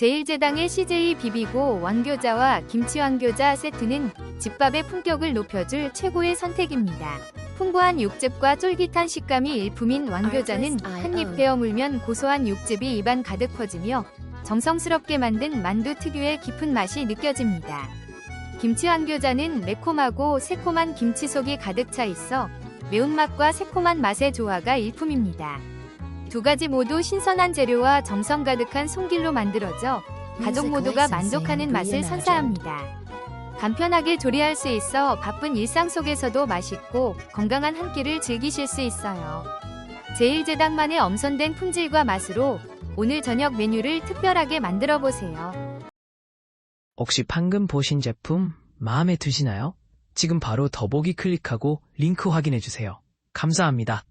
제1제당의 CJ 비비고 왕교자와 김치 왕교자 세트는 집밥의 품격을 높여줄 최고의 선택입니다. 풍부한 육즙과 쫄깃한 식감이 일품인 왕교자는 한입 베어 물면 고소한 육즙이 입안 가득 퍼지며 정성스럽게 만든 만두 특유의 깊은 맛이 느껴집니다. 김치 왕교자는 매콤하고 새콤한 김치 속이 가득 차 있어 매운맛과 새콤한 맛의 조화가 일품입니다. 두 가지 모두 신선한 재료와 정성 가득한 손길로 만들어져 가족 모두가 만족하는 맛을 선사합니다. 간편하게 조리할 수 있어 바쁜 일상 속에서도 맛있고 건강한 한 끼를 즐기실 수 있어요. 제1제당만의 엄선된 품질과 맛으로 오늘 저녁 메뉴를 특별하게 만들어 보세요. 혹시 방금 보신 제품 마음에 드시나요? 지금 바로 더보기 클릭하고 링크 확인해 주세요. 감사합니다.